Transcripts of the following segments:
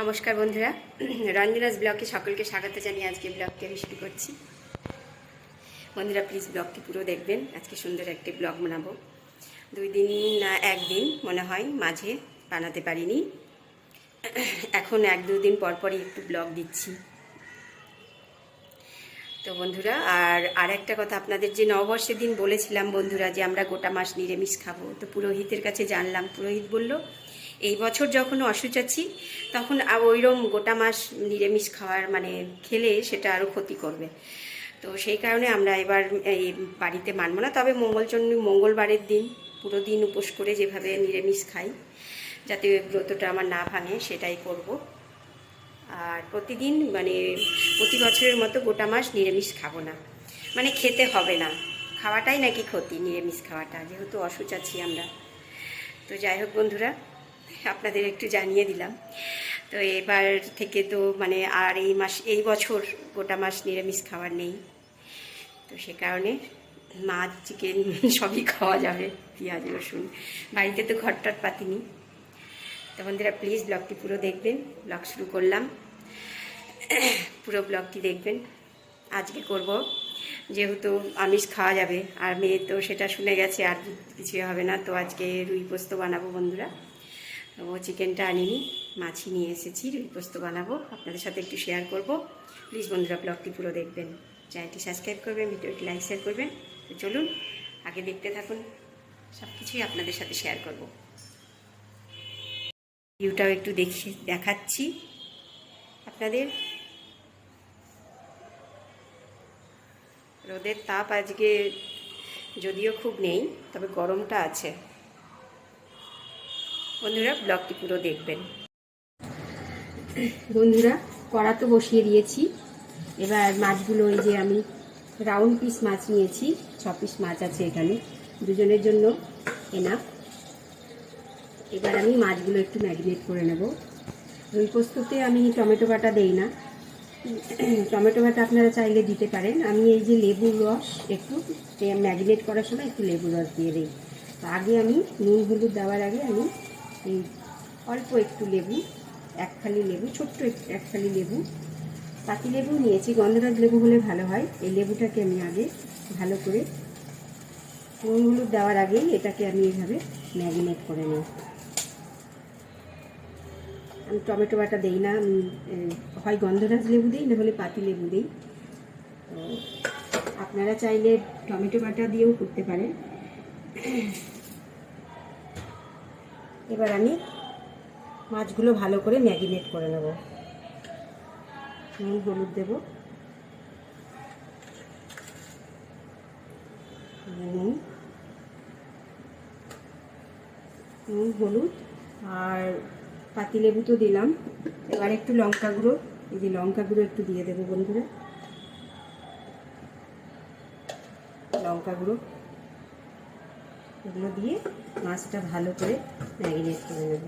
নমস্কার বন্ধুরা। রঞ্জনাস ব্লগে সকলকে স্বাগত জানিয়ে আজকে ব্লগটি আমি শুরু করছি। বন্ধুরা প্লিজ ব্লগটি পুরো দেখবেন। আজকে সুন্দর একটি ব্লগ বানাবো। দুই দিন না একদিন মনে হয় মাঝে বানাতে পারিনি। এখন এক দুদিন পর পরই একটু ব্লগ দিচ্ছি। তো বন্ধুরা, আর আর একটা কথা আপনাদের যে নববর্ষের দিন বলেছিলাম বন্ধুরা, যে আমরা গোটা মাস নিরামিষ খাব। তো পুরোহিতের কাছে জানলাম, পুরোহিত বলল এই বছর যখন অসুচ আছি তখন ওইরকম গোটা মাস নিরামিষ খাওয়ার মানে খেলে সেটা আরও ক্ষতি করবে। তো সেই কারণে আমরা এবার এই বাড়িতে মানবো না। তবে মঙ্গলচন্ডী মঙ্গলবারের দিন পুরো দিন উপোস করে যেভাবে নিরামিষ খাই, যাতে ব্রতটা আমার না ভাঙে, সেটাই করব। আর প্রতিদিন মানে প্রতি বছরের মতো গোটা মাস নিরামিষ খাব না। মানে খেতে হবে না। খাওয়াটাই নাকি ক্ষতি, নিরামিষ খাওয়াটা, যেহেতু অসুচ আছি আমরা। তো যাই হোক বন্ধুরা আপনাদের একটু জানিয়ে দিলাম। তো এবার থেকে তো মানে আর এই মাস, এই বছর গোটা মাস নিরামিষ খাবার নেই। তো সে কারণে মাছ, চিকেন সবই খাওয়া যাবে, পেঁয়াজ, রসুন। বাড়িতে তো ঘরটট পাতিনি তো বন্ধুরা প্লিজ ব্লগটি পুরো দেখবেন। ব্লগ শুরু করলাম। পুরো ব্লগটি দেখবেন। আজকে করব। যেহেতু আমিষ খাওয়া যাবে, আর মেয়ে তো সেটা শুনে গেছে, আর কিছুই হবে না। তো আজকে রুই পোস্ত বানাবো বন্ধুরা। ও চিকেনটা আনিনি, মাছি নিয়ে এসেছি, রুই পোস্ত বানাবো। আপনাদের সাথে একটু শেয়ার করব। প্লিজ বন্ধুরা ব্লগটি পুরো দেখবেন। চ্যানেলটি সাবস্ক্রাইব করবেন, ভিডিওটি লাইক শেয়ার করবেন। তো চলুন, আগে দেখতে থাকুন। সব কিছুই আপনাদের সাথে শেয়ার করব। ভিউটাও একটু দেখে, দেখাচ্ছি। আপনাদের? রোদের তাপ আজকে যদিও খুব নেই, তবে গরমটা আছে। বন্ধুরা ব্লগটি পুরো দেখবেন। বন্ধুরা, কড়া তো বসিয়ে দিয়েছি। এবার মাছগুলো ওই যে আমি রাউন্ড পিস মাছ নিয়েছি ছ পিস মাছ আছে এখানে। দুজনের জন্য এনাফ এবার আমি মাছগুলো একটু ম্যারিনেট করে নেব। রুই পোস্ততে আমি টমেটো বাটা দেই না। টমেটো বাটা আপনারা চাইলে দিতে পারেন। আমি এই যে লেবুর রস একটু ম্যারিনেট করার সময় একটু লেবুর রস দিয়ে দিই। আগে আমি নুন হলুদ দেওয়ার আগে আমি এই অল্প একটু লেবু এক ফালি লেবু, ছোট্ট এক ফালি লেবু। পাতি লেবু নিয়েছি, গন্ধরাজ লেবু হলে ভালো হয়। এই লেবুটাকে আমি আগে ভালো করে নুন হলুদ দেওয়ার আগেই এটাকে আমি এইভাবে ম্যারিনেট করে নিই আমি টমেটো বাটা দেই না, আমি হয় গন্ধরাজ লেবু দিই, না হলে পাতি লেবু দিই। তো আপনারা চাইলে টমেটো বাটা দিয়েও করতে পারেন। এবার আমি মাছগুলো ভালো করে ম্যাগিনেট করে নেব। নুন, হলুদ দেব। নুন। নুন, হলুদ। আর পাতিলেবু তো দিলাম। এবার একটু লঙ্কা গুঁড়ো। এই যে লঙ্কা গুঁড়ো একটু দিয়ে দেবো বন্ধুরা। লঙ্কা গুঁড়ো। এগুলো দিয়ে মাছটা ভালো করে ম্যারিনেট করে নেব।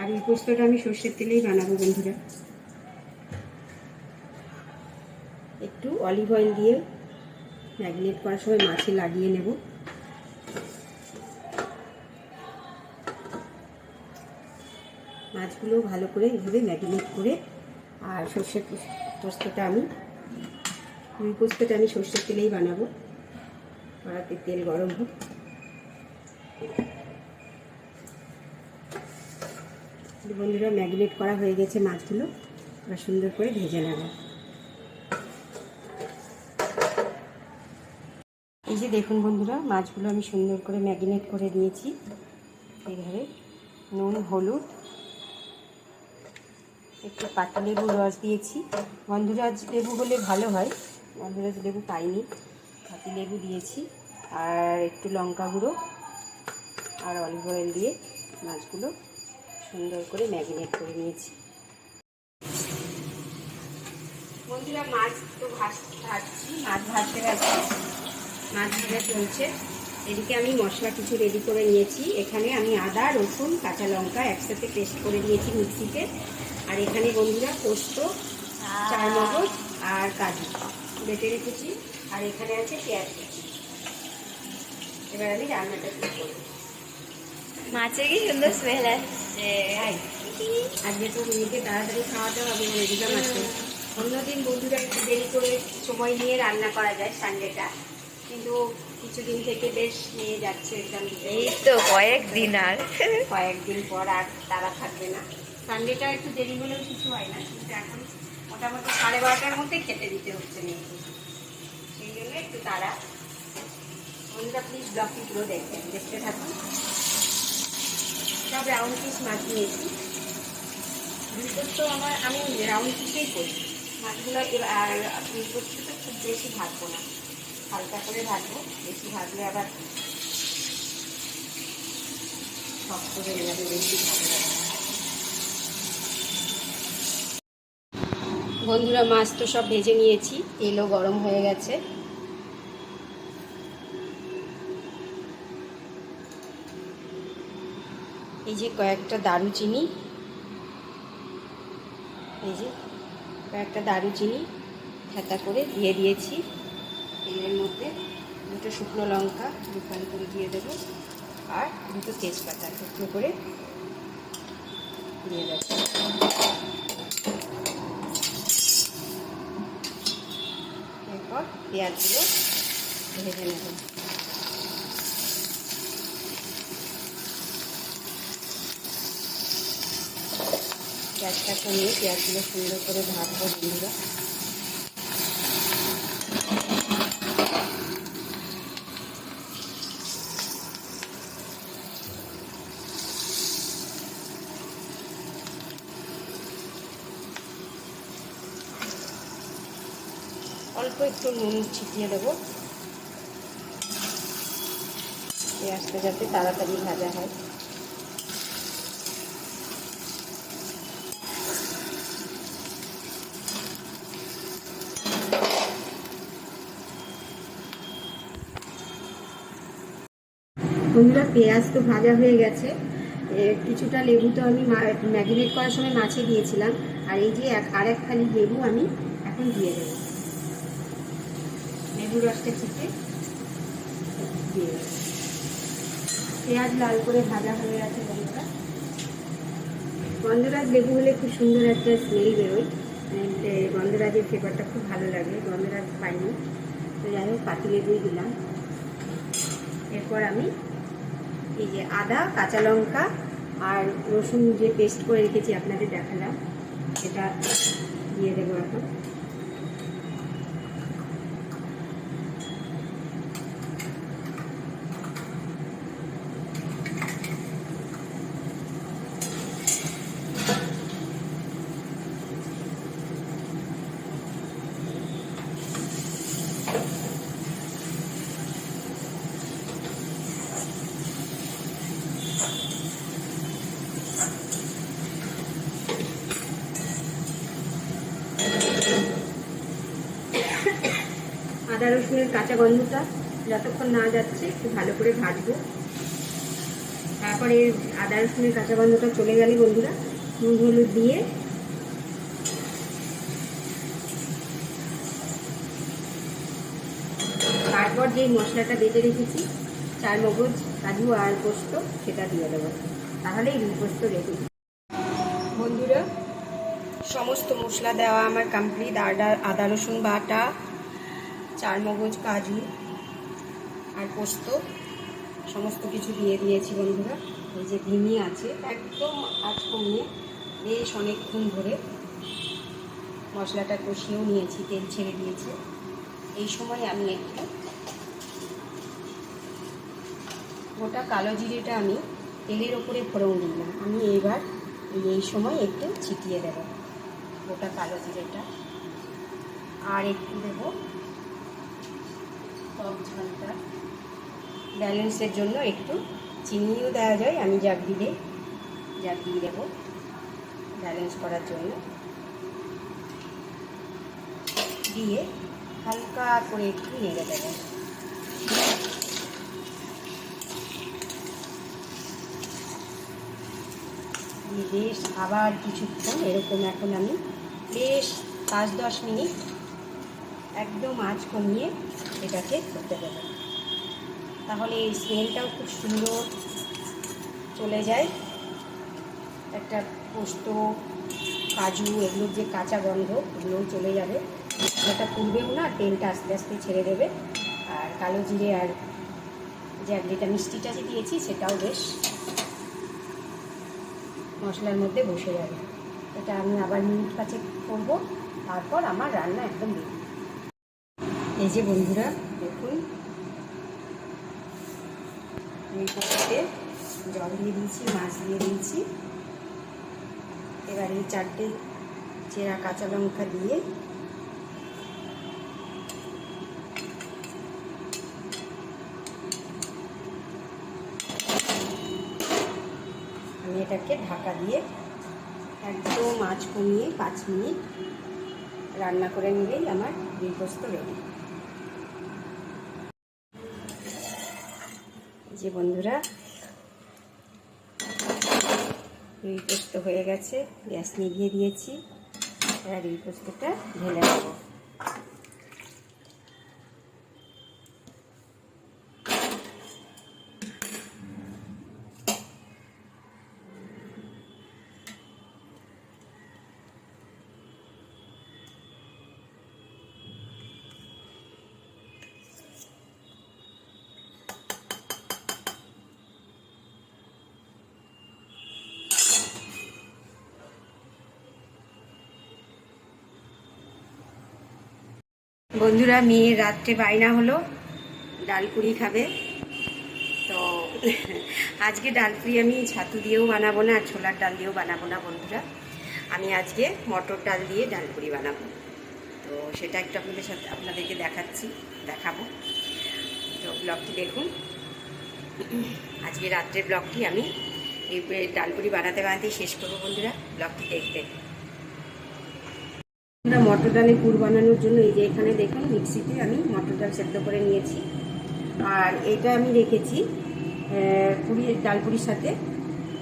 আর এই পোস্তটা আমি সর্ষের তেলেই বানাবো বন্ধুরা। একটু অলিভ অয়েল দিয়ে ম্যারিনেট করার সময় মাছে লাগিয়ে নেব। মাছগুলো ভালো করে এভাবে ম্যারিনেট করে আর সর্ষের পোস্তটা আমি রুই পোস্তটা আমি সর্ষের তেলেই বানাবো। কড়াতে তেল গরম হোক। বন্ধুরা, ম্যাগনেট করা হয়ে গেছে মাছগুলো। এবার সুন্দর করে ভেজে নেব। এই যে দেখুন বন্ধুরা, মাছগুলো আমি সুন্দর করে ম্যাগনেট করে দিয়েছি এইভাবে নুন, হলুদ, একটু পাতা লেবুর রস দিয়েছি। গন্ধরাজ লেবু হলে ভালো হয়। গন্ধরাজ লেবু পাইনি খাতি লেবু দিয়েছি আর একটু লঙ্কা গুঁড়ো আর অলিভ অয়েল দিয়ে মাছগুলো সুন্দর করে ম্যারিনেট করে নিয়েছি। বন্ধুরা মাছ তো ভাজছি মাছ ভাজতে গেছে মাছ ভাজা চলছে। এদিকে আমি মশলা কিছু রেডি করে নিয়েছি। এখানে আমি আদা রসুন কাঁচা লঙ্কা একসাথে পেস্ট করে নিয়েছি মিক্সিতে। আর এখানে বন্ধুরা পোস্ত চার মগজ আর কাজু। বেটে রেখেছি আর এখানে আছে পেঁয়াজ কুচি। এবার আমি রান্নাটা শুরু করব। মাছের কি সুন্দর স্মেল আসছে। আজকে তো মেয়েকে তাড়াতাড়ি খাওয়াতে হবে বলে দিলাম আছে অন্যদিন বন্ধুরা একটু দেরি করে সময় নিয়ে রান্না করা যায় সানডেটা। কিন্তু কিছুদিন থেকে বেশ নিয়ে যাচ্ছে এক্সাম দিতে। এই তো কয়েকদিন আর। কয়েকদিন পর আর তারা থাকবে না। সানডেটা একটু দেরি হলেও কিছু হয় না। কিন্তু এখন মোটামুটি সাড়ে বারোটার মধ্যে খেতে দিতে হচ্ছে মেয়েকে। সেই জন্য একটু তারা বন্ধুরা প্লিজ ব্লগটি পুরো দেখবেন দেখতে থাকুন। সব রাউন্ড পিস মাছ নিয়েছি। দুটোর তো আমার, আমি রাউন্ড পিসেই করি। মাছগুলো আর ফুলকপিটা তো খুব বেশি ভাজবো না। হালকা করে ভাজবো, বেশি ভাজলে আবার শক্ত হয়ে যাবে, বেশি ভালো লাগে বন্ধুরা, মাছ তো সব ভেজে নিয়েছি। তেলও গরম হয়ে গেছে। এই যে কয়েকটা দারুচিনি। এই যে কয়েকটা দারুচিনি থেতা করে দিয়ে দিয়েছি। তেলের মধ্যে দুটো শুকনো লঙ্কা দুখানি করে দিয়ে দেবো। আর দুটো তেজপাতা টুকরো করে দিয়ে দেবো এরপর পেঁয়াজগুলো ভেজে নেব। গ্যাসটা কমিয়ে পেঁয়াজগুলো সুন্দর করে ভাজবো বন্ধুরা। একটু নুন ছিটিয়ে দেবো। পেঁয়াজটা যাতে তাড়াতাড়ি ভাজা হয়। বন্ধুরা, পেঁয়াজ তো ভাজা হয়ে গেছে। কিছুটা লেবু তো আমি ম্যাগিনেট করার সময় মাছে দিয়েছিলাম। আর এই যে আর এক খালি লেবু আমি এখন দিয়ে দেবো। লেবু চিপে দিয়ে পেঁয়াজ লাল করে ভাজা হয়ে গেছে বন্ধুরা। গন্ধরাজ লেবু হলে খুব সুন্দর একটা স্মেল বেরোয়। মানে, গন্ধরাজের ফ্লেভারটা খুব ভালো লাগে গন্ধরাজ পাইনি। তো যাই হোক পাতি লেবুই দিলাম। এরপর আমি এই যে আদা কাঁচা লঙ্কা আর রসুন যে পেস্ট করে রেখেছি আপনাদের দেখালাম সেটা দিয়ে দেবো এখন। আদা রসুনের কাঁচা গন্ধটা যতক্ষণ না যাচ্ছে একটু ভালো করে ভাজবো। তারপরে আদা রসুনের কাঁচা গন্ধটা চলে গেলে বন্ধুরা। নুন, হলুদ দিয়ে। তারপর যে মশলাটা বেটে রেখেছি, চার মগজ, কাজু আর পোস্ত, সেটা দিয়ে দেবো। তাহলেই রুই পোস্ত রেডি বন্ধুরা, সমস্ত মশলা দেওয়া আমার কমপ্লিট আদা আদা রসুন বাটা চার মগজ, কাজু আর পোস্ত, সমস্ত কিছু দিয়ে দিয়েছি বন্ধুরা। এই যে ধিমি আছে, একদম আজ কমিয়ে বেশ অনেকক্ষণ ধরে মশলাটা কষিয়েও নিয়েছি, তেল ছেড়ে দিয়েছে। এই সময় আমি একটু গোটা কালো জিরেটা আমি তেলের ওপরে ফোড়ন দিলাম। আমি এবার এই সময় একটু ছিটিয়ে দেব গোটা কালো জিরেটা। আর একটু দেবো ঝালটা ব্যালেন্সের জন্য একটু চিনিও দেওয়া যায়, আমি জাগ দিলে জাগ দিয়ে দেবো ব্যালেন্স করার জন্য। দিয়ে হালকা করে একটু নেড়ে দেবো। দিয়ে বেশ আবার কিছুক্ষণ, এরকম এখন আমি বেশ পাঁচ দশ মিনিট একদম আঁচ কমিয়ে এটাকে করতে দেবে। তাহলে এই স্মেলটাও খুব সুন্দর চলে যায়। একটা পোস্ত, কাজু, এগুলোর যে কাঁচা গন্ধ ওগুলোও চলে যাবে। এটা পুড়বেও না, তেলটা আস্তে আস্তে ছেড়ে দেবে। আর কালো জিরে আর যে যেটা মিষ্টিটা যে দিয়েছি, সেটাও বেশ মশলার মধ্যে বসে যাবে। এটা আমি আবার মিনিট কাছে করব। তারপর আমার রান্না একদম এই যে বন্ধুরা, দেখুন। এই কড়াইতে জল দিয়ে দিয়েছি, মাছ দিয়ে দিয়েছি। এবার এই চারটে চেরা কাঁচা লঙ্কা দিয়ে আমি এটাকে ঢাকা দিয়ে একদম মাছ কমিয়ে পাঁচ মিনিট রান্না করে নিলেই আমার বিপস্ত রেডি। যে বন্ধুরা। রুই পোস্ত হয়ে গেছে গ্যাস নিভিয়ে দিয়েছি। এবার রুই পোস্তটা ঢেলে দেবো বন্ধুরা, মেয়ের রাত্রে বায়না হলো। ডালপুরি খাবে। তো আজকে ডালপুরি আমি ছাতু দিয়েও বানাবো না, আর ছোলার ডাল দিয়েও বানাবো না বন্ধুরা। আমি আজকে মটর ডাল দিয়ে ডালপুরি বানাবো। তো সেটা একটু আপনাদের সাথে আপনাদেরকে দেখাচ্ছি, দেখাবো। তো ব্লগটি দেখুন। আজকে রাত্রের ব্লগটি আমি এই ডালপুরি বানাতে বানাতে শেষ করব বন্ধুরা। ব্লগটি দেখতে। মটর ডালে পুর বানানোর জন্য এই যে এখানে দেখুন, মিক্সিতে আমি মটর ডাল সেদ্ধ করে নিয়েছি। আর এটা আমি রেখেছি পুরি ডাল পুরির সাথে।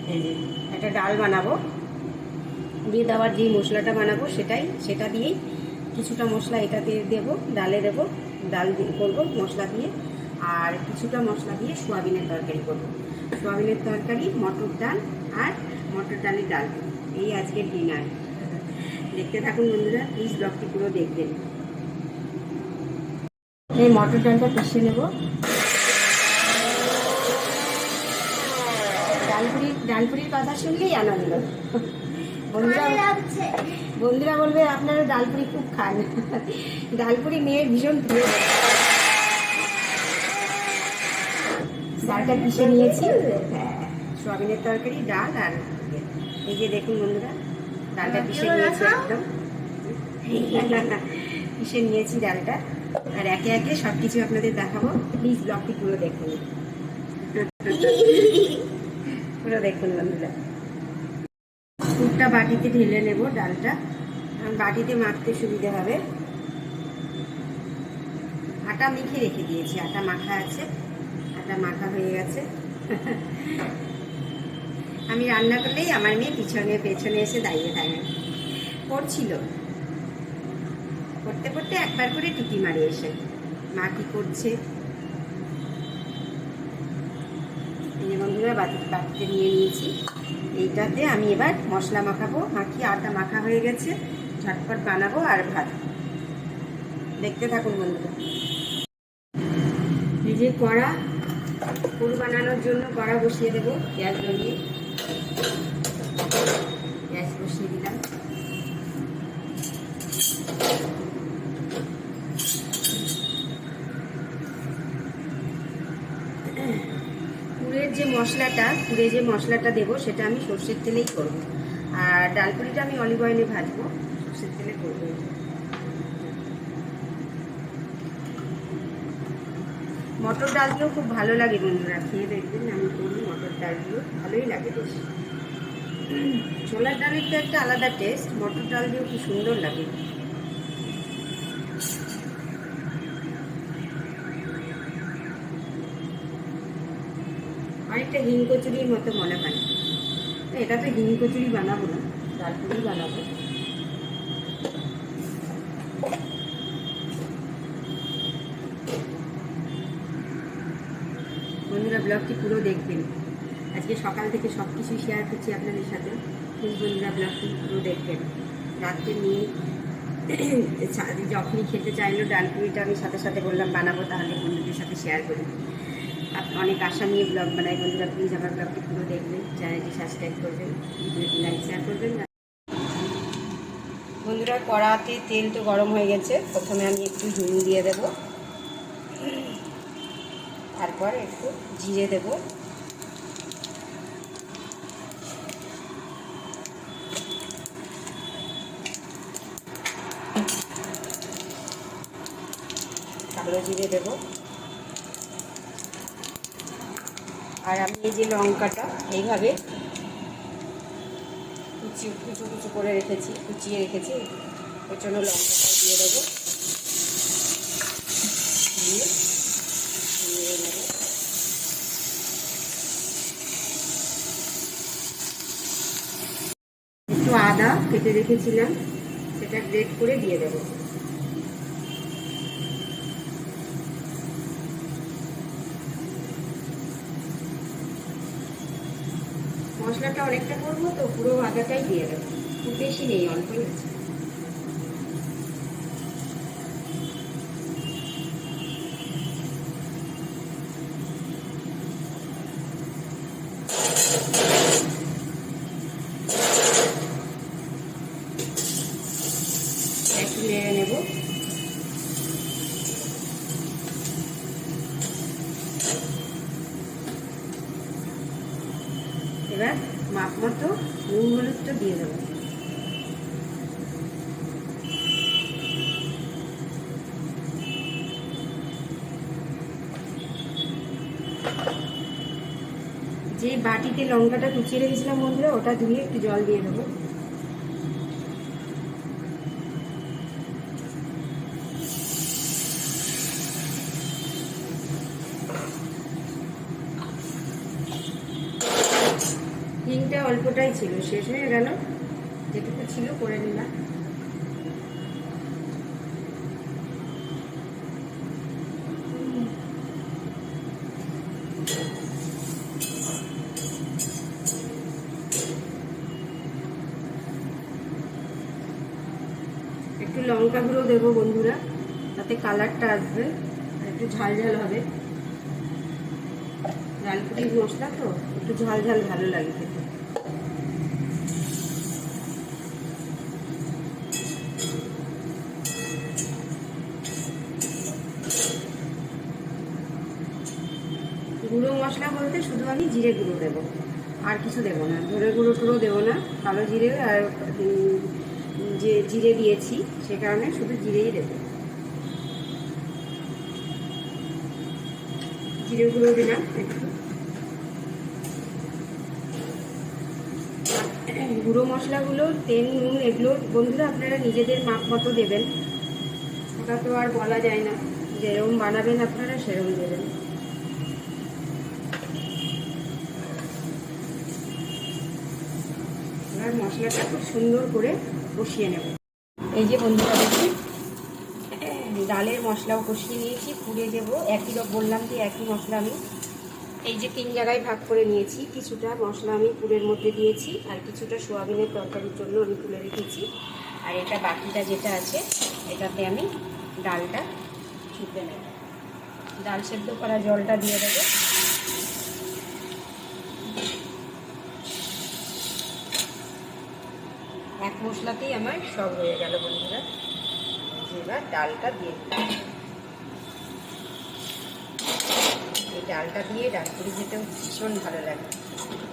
যে, একটা ডাল বানাবো। দিয়ে দেওয়ার যেই মশলাটা বানাবো সেটাই, সেটা দিয়েই কিছুটা মশলা এটাতে দেব, ডালে দেব, ডাল করব মশলা দিয়ে। আর কিছুটা মশলা দিয়ে সোয়াবিনের তরকারি করব। সোয়াবিনের তরকারি মটর ডাল আর মটর ডালের ডাল। এই আজকের ডিনার। দেখতে থাকুন বন্ধুরা প্লিজ ব্লগটি পুরো দেখবেন। এই মটর ডালটা পিষে নেব। ডালপুরি ডালপুরির কথা শুনলেই আনন্দ। বন্ধুরা বন্ধুরা বলবে আপনারা ডালপুরি খুব খান। ডালপুরি মেয়ের ভীষণ প্রিয়। ডালটা পিষে নিয়েছি। হ্যাঁ, সোয়াবিনের তরকারি ডাল আর এই যে দেখুন বন্ধুরা ডালটা পিষে নিয়েছি একদম। পিষে নিয়েছি ডালটা। আর একে একে সব কিছু আপনাদের দেখাবো। প্লিজ ব্লগটি পুরো দেখুন। পুরো দেখুন বন্ধুরা। দুধটা বাটিতে ঢেলে নেব ডালটা। বাটিতে মাখতে সুবিধে হবে। আটা মেখে রেখে দিয়েছি। আটা মাখা আছে। আটা মাখা হয়ে গেছে। আমি রান্না করলেই আমার মেয়ে পিছনে, পেছনে এসে দাঁড়িয়ে থাকে। পড়ছিল। পড়তে পড়তে একবার করে টুকি মারি এসে। মা কি করছে? এই বন্ধুরা, বাটি, বাটিতে নিয়ে নিয়েছি। এইটাতে আমি এবার মশলা মাখাবো। মাখিয়ে আটা মাখা হয়ে গেছে? ঝটপট বানাবো আর ভাত। দেখতে থাকুন বন্ধুরা। এই যে কড়া ফুল বানানোর জন্য কড়া বসিয়ে দেবো। গ্যাস জ্বলিয়ে গ্যাস বসিয়ে দিলাম। পুরের যে মশলাটা, পুরে যে মশলাটা দেবো, সেটা আমি সর্ষের তেলেই করব। আর ডালপুরিটা আমি অলিভ অয়েলে ভাজবো, সর্ষের তেলে করব। মটর ডাল দিয়েও খুব ভালো লাগে বন্ধুরা, খেয়ে দেখবেন আমি করি মটর। ডাল দিয়েও ভালোই লাগে বেশ। ছোলার ডালের তো একটা আলাদা টেস্ট মটর ডাল দিয়েও কি সুন্দর লাগে। অনেকটা হিং কচুরির মতো মনে হয়। এটা তো হিং কচুরি বানাবো না, ডালপুরি বানাবো। বন্ধুরা ব্লগটি পুরো দেখবেন। আজকে সকাল থেকে সব কিছুই শেয়ার করছি আপনাদের সাথে। বন্ধুরা ব্লগটি পুরো দেখবেন। রাত্রে নিয়ে যখনই খেতে চাইলো ডালপুরিটা আমি সাথে সাথে বললাম, বানাবো তাহলে বন্ধুদের সাথে শেয়ার করি। অনেক আশা নিয়ে ব্লগ বানাই। বন্ধুরা প্লিজ আমার ব্লগটি পুরো দেখবেন চ্যানেলটি সাবস্ক্রাইব করবেন ভিডিওটি লাইক শেয়ার করবেন। বন্ধুরা, কড়াতে তেল তো গরম হয়ে গেছে। প্রথমে আমি একটু হিং দিয়ে দেব। তারপর একটু জিরে দেব। কালো জিরে দেব। আর আমি এই যে লঙ্কাটা এইভাবে কুচি, কুচু কুচু করে রেখেছি, কুচিয়ে রেখেছি। ওর জন্য লঙ্কাটা দিয়ে দেবো। দিয়ে একটু আদা কেটে রেখেছিলাম, সেটা গ্রেট করে দিয়ে দেবো। মশলাটা অনেকটা করব তো পুরো আদাটাই দিয়ে দেবো। খুব বেশি নেই অল্পই আছে। নেড়ে নেব এবার মাপ মতো নুন হলুদটা দিয়ে দেবো যে বাটিতে লঙ্কাটা কুচিয়ে রেখেছিলাম বন্ধুরা, ওটা ধুয়ে একটু জল দিয়ে দেবো। হিংটা অল্পটাই ছিল, শেষ হয়ে গেল। যেটুকু ছিল করে নিলাম একটু লঙ্কা গুঁড়ো দেবো বন্ধুরা তাতে কালারটা আসবে। একটু ঝাল ঝাল হবে। ডালপুরির মশলা তো, একটু ঝাল ঝাল ভালো লাগে খেতে। গুঁড়ো মশলা বলতে শুধু আমি জিরে গুঁড়ো দেবো। আর কিছু দেবো না। ধরে গুঁড়ো টুড়ো দেবো না। কালো জিরে আর যে জিরে দিয়েছি, সে কারণে শুধু জিরেই দেবো। জিরে গুঁড়ো দিলাম গুঁড়ো মশলাগুলো, তেল, নুন, এগুলো, বন্ধুরা আপনারা নিজেদের মাপ মতো দেবেন। ওটা তো আর বলা যায় না। যেরকম বানাবেন আপনারা সেরকম দেবেন। এবার মশলাটা খুব সুন্দর করে কষিয়ে নেব। এই যে বন্ধুরা দেখুন ডালের মশলাও কষিয়ে নিয়েছি, পুড়ে দেব। একই রকম বললাম যে একই মশলা আমি। এই যে তিন জায়গায় ভাগ করে নিয়েছি, কিছুটা মশলা আমি পুরের মধ্যে দিয়েছি আর কিছুটা সোয়াবিনের তরকারির জন্য আমি তুলে রেখেছি। আর এটা বাকিটা যেটা আছে, এটাতে আমি ডালটা ছুটে নেব। ডাল সেদ্ধ করা জলটা দিয়ে দেবো। এক মশলাতেই আমার সব হয়ে গেল বন্ধুরা। এবার ডালটা দিয়ে এই ডালটা দিয়ে ডালপুরি খেতেও ভীষণ ভালো লাগে।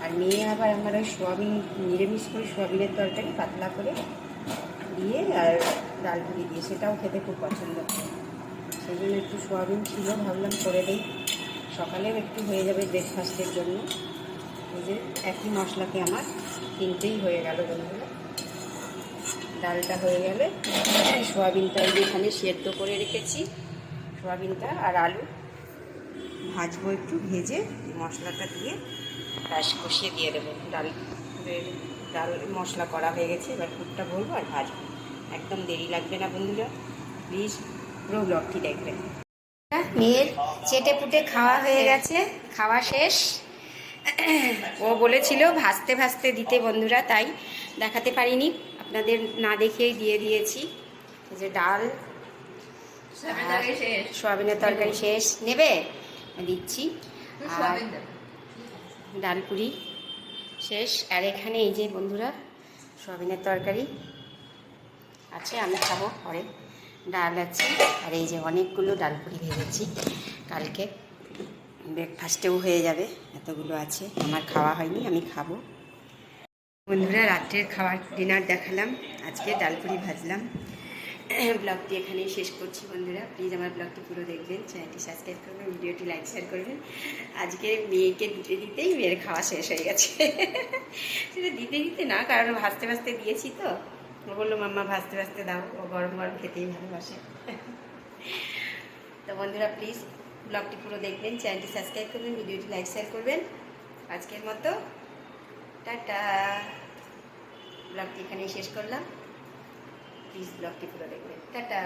আর মেয়ে আবার আমার ওই সোয়াবিন, নিরামিষ করে সোয়াবিনের তরকারি পাতলা করে দিয়ে আর ডাল ডালপুরি দিয়ে, সেটাও খেতে খুব পছন্দ করে। সেই জন্য একটু সোয়াবিন ছিল, ভাবলাম করে দিই। সকালেও একটু হয়ে যাবে ব্রেকফাস্টের জন্য। এই যে একই মশলাকে আমার তিনটেই হয়ে গেল বন্ধুরা। ডালটা হয়ে গেলে সোয়াবিনটা এখানে সেদ্ধ করে রেখেছি সোয়াবিনটা আর আলু। ভাজবো একটু ভেজে মশলাটা দিয়ে ব্যাস কষিয়ে দিয়ে দেবো। ডাল ডাল মশলা করা হয়ে গেছে এবার ফুটটা ভরবো আর ভাজবো। একদম দেরি লাগবে না বন্ধুরা প্লিজ পুরো ব্লগটি দেখবেন। মেয়ের চেটে পুটে খাওয়া হয়ে। গেছে খাওয়া শেষ। ও বলেছিল ভাসতে ভাসতে দিতে বন্ধুরা তাই দেখাতে পারিনি। আপনাদের না দেখেই দিয়ে দিয়েছি। যে ডাল সয়াবিনের তরকারি শেষ। নেবে? দিচ্ছি। আর ডাল পুরি শেষ। আর এখানে এই যে বন্ধুরা সয়াবিনের তরকারি আছে আমি খাব পরে। ডাল আছে। আর এই যে অনেকগুলো ডাল পুরি ভেজেছি কালকে। ব্রেকফাস্টেও হয়ে যাবে। এতগুলো আছে। আমার খাওয়া হয়নি, আমি খাব। বন্ধুরা, রাত্রের খাবার ডিনার দেখালাম। আজকে ডালপুরি ভাজলাম। ব্লগটি এখানেই শেষ করছি বন্ধুরা। প্লিজ আমার ব্লগটি পুরো দেখবেন, চ্যানেলটি সাবস্ক্রাইব করবেন, ভিডিওটি লাইক শেয়ার করবেন। আজকে মেয়েকে দিতে দিতেই মেয়ের খাওয়া শেষ হয়ে গেছে। সেটা দিতে দিতে না, কারণ ভাজতে ভাজতে দিয়েছি তো। ও বলল, মাম্মা, ভাজতে ভাজতে দাও। ও গরম গরম খেতেই ভালোবাসে। তো বন্ধুরা প্লিজ ব্লগটি পুরো দেখবেন, চ্যানেলটি সাবস্ক্রাইব করবেন, ভিডিওটি লাইক, শেয়ার করবেন। আজকের মতো, টাটা। ব্লগটি এখানেই শেষ করলাম। প্লিজ ব্লগটি পুরো দেখবেন। টাটা।